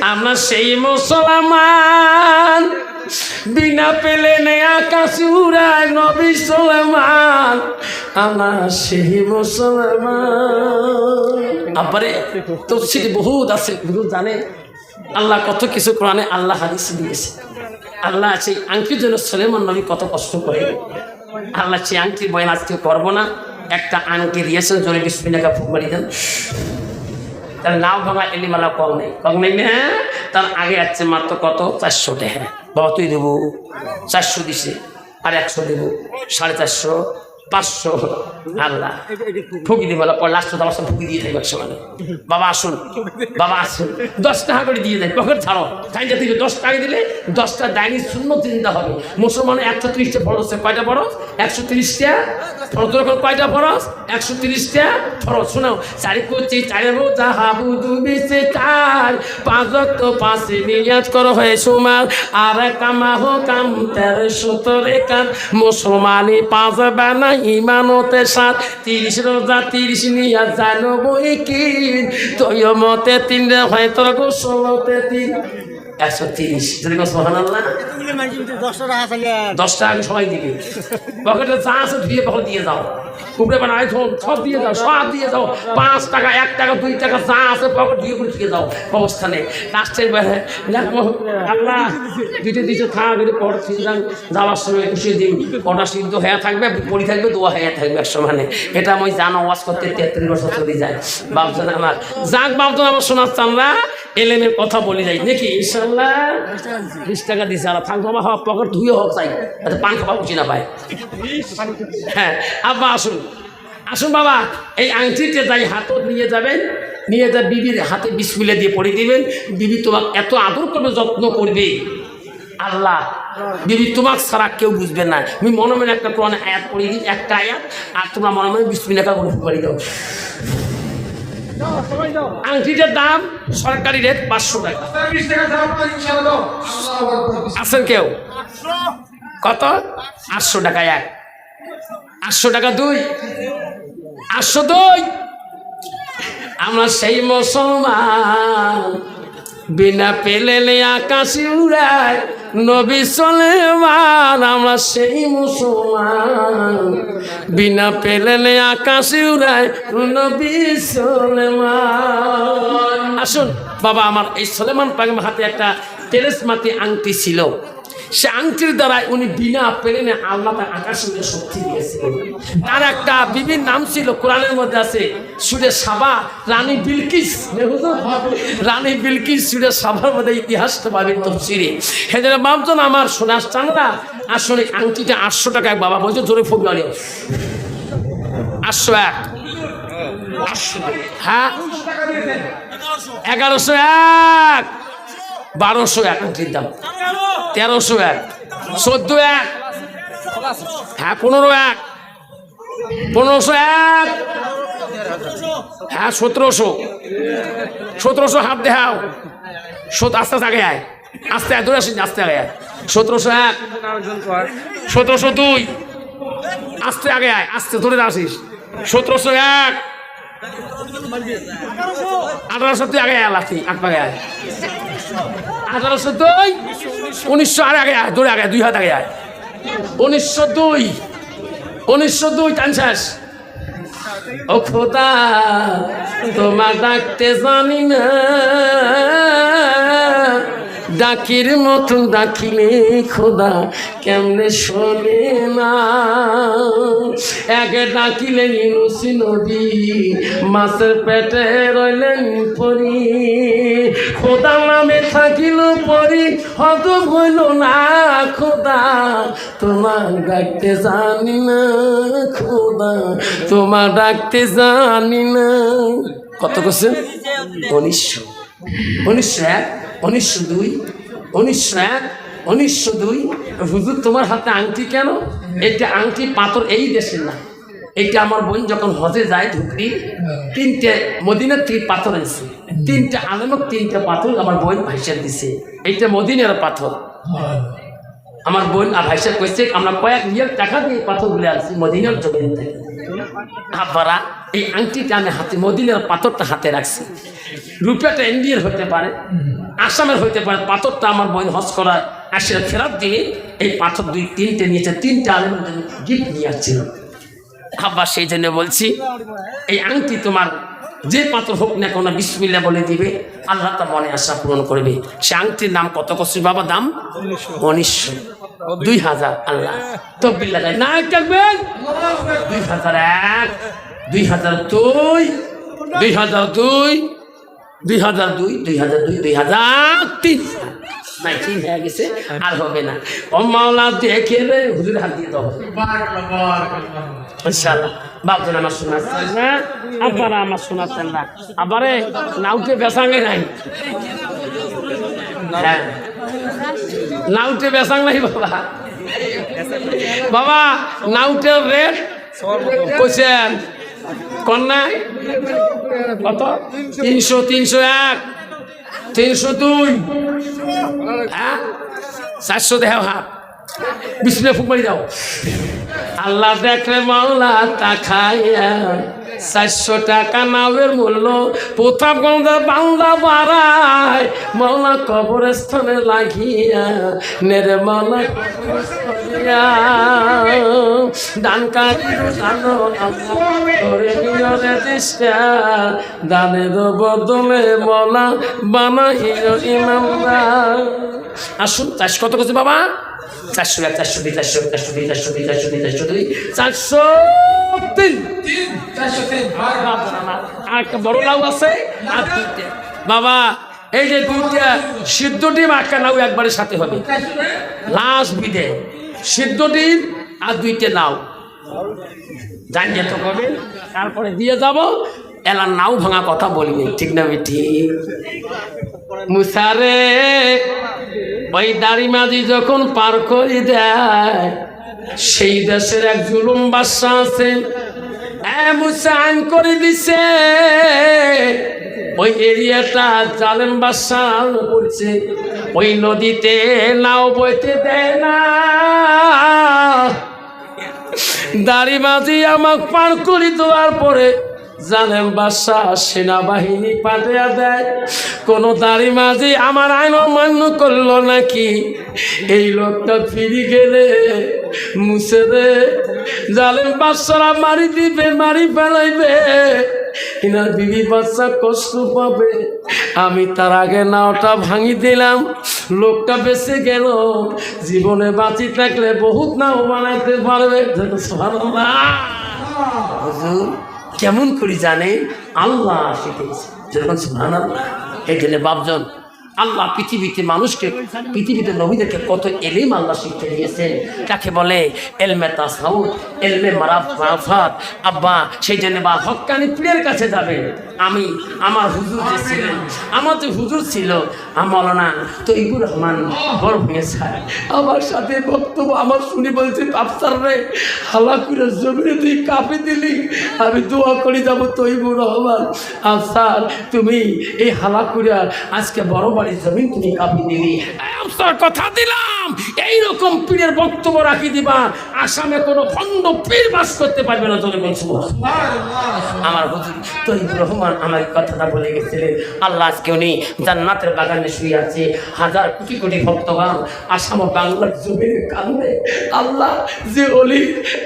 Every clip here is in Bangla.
আমরা সেই মুসলমান। বিনা পেলে নেই আকাশ উড়ায় নবী সুলেমান। আমরা সেই মুসলমান। আবারে তফসিল বহুত আছে গুরু জানে। আল্লাহ কত কিছু কোরআনে আল্লাহ হাদিস দিয়েছে। আল্লাহ আছে আংটির জন্য সলেমান নবী কত কষ্ট করে। আল্লাহ সেই আংটির বয়ান আজকে করব না। একটা আংটি দিয়েছেন, জোরে বিসমিল্লাকে ফুক মারি দেন। তার নাও ভাঙা এলিমালা কম নেই। কম নেই হ্যাঁ তার আগে আছে মাত্র কত? চারশো টাকা বাবা, তুই দেবো। চারশো দিছে, আর একশো দেবো। সাড়ে চারশো। পাঁচশো। আল্লাহ। ফুকি দিব লাস্ট আমার সাথে ফুকি দিয়ে থাকবে একসময় বাবা আসুন বাবা আসুন। দশ টাকা করে দিয়ে দেয়। পকেট ছাড়ো। কাইন্ডা থেকে দশ টাকা দিলে দশটা ডাইনি শূন্য চিন্তা হবে। মুসলমানের একশো তিরিশটা ফরজ, কয়টা ফরজ? একশো তিরিশটা। যখন কয়টা ফরজ? একশো তিরিশটা ফরজ। শোনাও চারি করছি চারে রোজা হাবু দুবি সে চার পাঁচ তো পাঁচে নিয়াজ করো হয়ে সুমার। আর কামা কাম, তেরো সতেরো কান মুসলমানি পাঁচ বানা ইমানতে সাত, তিরিশ রোজা, তিরিশ নিয়া জানো বই কিন তৈয় মতে তিন রে হয় তিন। একশো তিরিশ। যদি দশ টাকা সবাই দিবে। পকেটে যা আছে ধুয়ে পকেট দিয়ে যাও আইফোন সব দিয়ে যাও সব দিয়ে যাও পাঁচ টাকা, এক টাকা, দুই টাকা যা আছে পকেট দিয়ে করে দিয়ে যাও লাস্টের বেড়ে আল্লাহ দুইটা দিতে থাক এটা পড়া সিদ্ধান যাওয়ার সময় খুশি দিন। পড়া সিদ্ধ হয়ে থাকবে, পড়ি থাকবে, দোয়া হয়ে থাকবে এক সমানে এটা আমি জানো, ওয়াজ করতে তেত্রিশ বছর চলে যায়। বাবজান আমার, যাক বাবজান আমার শোনার চানরা এলেমের কথা বলে যাই নাকি? ইনশাল্লাহ বিশ টাকা দিছে। আর থাকব আমার হওয়া পকেট ধুয়ে হোক চাই যাতে পান খাওয়া উঠি না পায় হ্যাঁ আব্বা, আসুন। আসুন বাবা, এই আংটিতে যাই হাতত নিয়ে যাবেন। নিয়ে যা বিবির হাতে বিসমিলে দিয়ে পড়ে দিবেন। বিবি তোমাকে এত আদর করবে, যত্ন করবে। আল্লাহ, বিবি তোমাকে ছাড়া কেউ বুঝবে না। আমি মনে মনে একটা কোরআন আয়াত পড়ে দিই একটা আয়াত, আর তোমরা মনে মনে বিসমিল্লাকা করে করে। দাও আংটিটার দাম সরকারি রেট পাঁচশো টাকা। আছেন কেউ? কত? আটশো টাকা এক। আটশো টাকা দুই। আটশো দুই। আমরা সেই মুসলমান বিনা পেলেলে আকাশে উড়ায়। নবী সলেমান, আমরা সেই মুসলমান। বিনা পেলেলে আকাশে উড়ায়, নবী সলেমান। আসুন, বাবা আমার এই সলেমান পাগের হাতে একটা টেরেস মাটি আংটি ছিল। সে আংটির দ্বারা উনি বিনা পেলেনে আল্লাহ তার আকাশের শক্তি দিয়েছিলেন। তার একটা বিবির নাম ছিল কোরআনের মধ্যে আছে সুরে সাবা রানী বিলকিস রানী বিলকিস সুরে সাবার মধ্যে ইতিহাস ইতিহাসটা পাবেন তফসিরে। হেদের বাপজন আমার সোনার চান্দা আসলে আংটিটা আটশো টাকা এক বাবা বলছে জোরে ফুক গাড়ি আটশো এক। হ্যাঁ? এগারোশো এক। বারোশো এক দাম। তেরোশো এক, চোদ্দ এক হ্যাঁ পনেরো এক, পনেরোশো এক হ্যাঁ সতেরোশো। সতেরোশো হাত দেখাও সত আস্তে আস্তে আগে আয়। আস্তে আয় দৌড়ে আসিস আস্তে আগে আয়। সতেরোশো এক, সতেরোশো দুই, আস্তে আগে আয়, আস্তে ধরে আসিস। সতেরোশো এক, আঠারোশো তুই আগে আয়, লাঠি আট পাগে আয়। আঠারোশো দুই, উনিশশো আর আগে আয় দৌড়ে আগে দুই হাত আগে আয়। উনিশশো দুই উনিশশো দুই টানছাস ও খোদা, তোমার ডাকতে জানি না। ডাকির মতন ডাকিলে খোদা কেমনে শোনে না? এক ডাকিলে ইনুসি নদী মাছের পেটে রইলেন পরি। খোদা নামে থাকিল পরি হত হইল না খোদা। তোমার ডাকতে জানি না খোদা, তোমার ডাকতে জানি না। কত করছেন উনিশশো উনিশশো এক, উনিশশো দুই উনিশশো এক উনিশশো দুই হুজুর, তোমার হাতে আংটি কেন? এটা আংটি পাথর এই দেশের না। এইটা আমার বোন যখন হজে যায় ঢুকলি, তিনটে মদিনার থেকে পাথর এনেছে। তিনটে আলমক, তিনটে পাথর আমার বোন ভাইসার দিছে। এইটা মদিনার পাথর। আমার বোন আর ভাইসা কইছে, আমরা কয়েক মিলিয়ন টাকা দিয়ে পাথর পাথরগুলো আনছি, মদিনার জমিন থেকে। এই আংটিটা আমি হাতে, মদিনার পাথরটা হাতে রাখছি। রুপিয়াটা ইন্ডিয়ার হতে পারে, আসামের হইতে পারে, পাথরটা আমার বোন হজ করা আসলে ফেরত দিয়ে এই পাথর দুই, তিনটে নিয়েছে, তিনটে আলেমের গিফট নিয়ে আসছিল। আব্বা সেই জন্য বলছি, এই আংটি তোমার যে পাত্র হোক না কোনো বিসমিল্লা বলে দিবে, আল্লাহ তার মনে আশা পূরণ করবে। সে আংটির নাম কত কষ্ট বাবা, দাম? উনিশশো। দুই হাজার, আল্লাহ। তকবির লাগাই। না দেখবেন দুই হাজার এক, দুই হাজার দুই দুই হাজার দুই দুই হাজার দুই দুই হাজার দুই দুই হাজার তিন। নাই তিন হয়ে গেছে আর হবে না। ও মাওলা দেখে রে হুজুর হাত দিয়ে দাও। ইনশাআল্লাহ। বাপজন আমার শোনাচ্ছেন না? আবার আমার শোনাচ্ছেন না। আবারে নাউটে বেসাঙ্গে নাই। হ্যাঁ। নাউটে বেসাং নাই বাবা। বাবা নাউটের রেট কইছেন। কন্যায় কত? তিনশো তিনশো এক। তিনশো দুই। হ্যাঁ? চারশো দেহ হাত বিষ্ণু ফুক যাও। আল্লাহ দেখলে মাওলা তাকাইয়া চারশো টাকা নাওয়ের মূল্য। গন্ধা বাংলা বাড়ায় মাওলা কবরস্থানে লাগিয়া নেরে কবরস্থানিয়া। দান দানের বদলে মলা বানাইল ইমামদার চাষ কত করছে বাবা? চারশো চারশো দুই, চারশো চারশো দুই চারশো দুই চারশো দুই চারশো দুই। চারশো তিন। একটা বড় লাউ আছে। আর দুইটা। বাবা এই যে দুইটা সিদ্ধ ডিম একটা নাও একবারের সাথে হবে। লাস্ট বিদে সিদ্ধ ডিম আর দুইটা নাও জানিয়ে তো কবে। তারপরে দিয়ে যাব। এলার নাও ভাঙা কথা বলিনি ঠিক না বেটি? মুসারে ওই দাড়ি মাঝি যখন পার করে দেয় সেই দেশের এক জুলুম বাদশা আছে এ মুসা আইন করে দিছে। ওই এরিয়াটা জালেম বাদশা করছে ওই নদীতে নাও বইতে দেয় না। দাড়ি মাঝি আমাক পার করে দেওয়ার পরে জানেন বাদশাহ সেনাবাহিনী পাঠিয়ে দেয়। কোনো দাড়ি মাঝি আমার আইন অমান্য করল নাকি? এই লোকটা ফিরি গেলে মুছে দে। জালেম বাদশারা মারি দিবে, মারি ফেলাইবে। বিবি বাচ্চা কষ্ট পাবে। আমি তার আগে নাওটা ভাঙি দিলাম। লোকটা বেঁচে গেল। জীবনে বাঁচি থাকলে বহুত নাও বানাইতে পারবে। কেমন করে জানে আল্লাহ শিখেছে যেরকম সুহান এই জন্য বাপজন আল্লাহ পৃথিবীতে মানুষকে, পৃথিবীতে নবীদেরকে কত এলিম আল্লাহ শিখতে দিয়েছেন তাকে বলে? এলমে তাসাউদ এলমে মারাফ, মারাফাত। আব্বা, সেই জন্য বা হকানি পীরের কাছে যাবে। আমি, আমার হুজুর যে ছিলেন, আমার যে হুজুর ছিল আমলানা তৈবুর রহমান বড় স্যার। আমার সাথে বক্তব্য আমার শুনি বলছে আফসার রে হালা করে জমিনে তুই কাঁপে দিলি। আমি দোয়া করে যাব তৈবুর রহমান। আফসার তুমি এই হালা করে আজকে বড় বাড়ির জমিন তুমি কাঁপি দিলি। আফসার কথা দিলাম। এইরকম পীরের বক্তব্য রাখি দিবা, আসামে কোনো খণ্ড পীর বাস করতে পারবে না তোর বলছো আমার হুজুর তৈবুর রহমান আমার কথাটা বলে গেছিলেন। আল্লাহ আজকে উনি জান্নাতের বাগানে শুয়ে আছে। হাজার কোটি কোটি ভক্তগান আসাম বাংলার জমিনে কান্দে আল্লাহ যে অলি,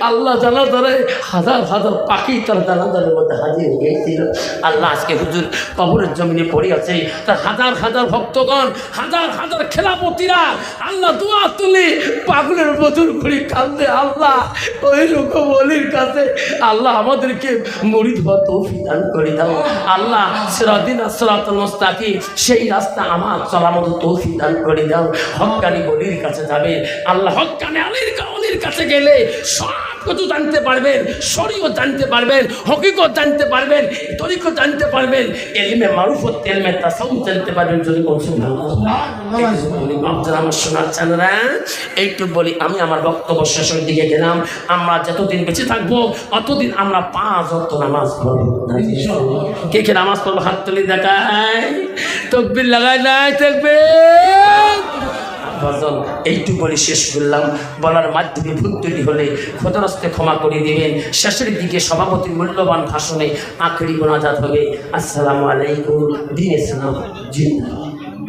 আল্লাহ জানা ধরে হাজার হাজার পাখি তার জানাজারের মধ্যে হাজির হয়েছিল আল্লাহ আজকে হুজুর কবরের জমিনে পড়ে আছে। তার হাজার হাজার ভক্তগণ, হাজার হাজার খেলাপতিরা আল্লাহ দোয়া তুলে পাগলের বদল করে কান্দে আল্লাহ ওই রকম অলির কাছে আল্লাহ আমাদেরকে মরিদ হওয়া তৌফিক দান করে দাও। আল্লাহ সেই রাস্তা আমার চলার মতো তৌফিক দান করে দাও। হক্কানি বলির কাছে যাবে। আল্লাহ হক্কানি আলীর কাছে গেলে সব কিছু জানতে পারবেন? শরীয় জানতে পারবেন হকিকত জানতে পারবেন তরিকত জানতে পারবেন, এলমে মারুফত এলমে তাসাউফ জানতে পারবেন, যদি আমার শোনার চানরা এইটুকু বলি, আমি আমার বক্তব্য শেষের দিকে গেলাম। আমরা যতদিন বেঁচে থাকব, অতদিন আমরা পাঁচ অত নামাজ পড়ব। কে কে নামাজ পড়ব? হাত তুলি দেখায়। তকবির লাগাই নাই, তকবির। ভজন। এইটু বলে শেষ করলাম। বলার মাধ্যমে ভুল তৈরি হলে ক্ষতরস্তে ক্ষমা করে দেবেন। শেষের দিকে সভাপতি মূল্যবান ভাষণে আখড়ি মোনাজাত হবে। আসসালামু আলাইকুম। দিন ইসলাম